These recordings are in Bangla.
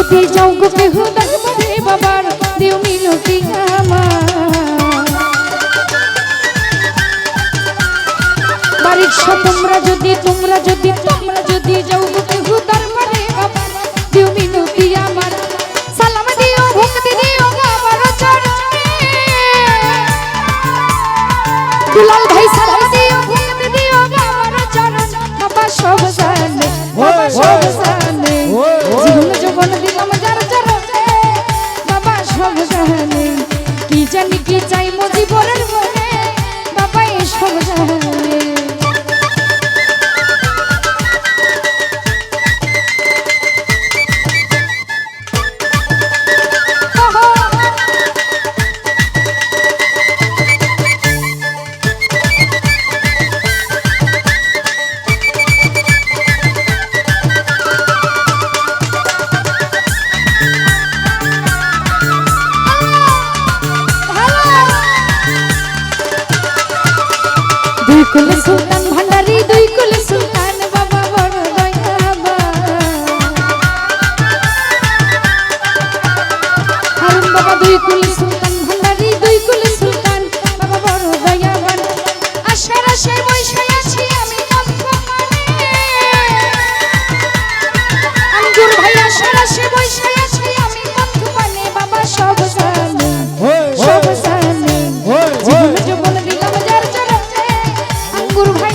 তোমরা যাও গো কেহ দেখবে বাবার, দিও মিনতি আমার। বাড়ির তোমরা যদি তোমরা যদি তোমরা যদি যাও গো কেহ দরবারে বাবার, দিও মিনতি আমার। সালাম দিও, ভক্তি দিও, বাবার চরণে। দুলাল ভাই, সালাম দিও, ভক্তি দিও, বাবার চরণ। বাবা সব কি কুলে সুলতান ভান্ডারি, দুই কুলে সুলতান, বাবা বড় দয়াবা। হারুন বাবা, দুই কুলে সুলতান ভান্ডারি, দুই কুলে সুলতান, বাবা বড় আঙ্গুর ভাই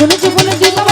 জীবনে জীবনে দিলাম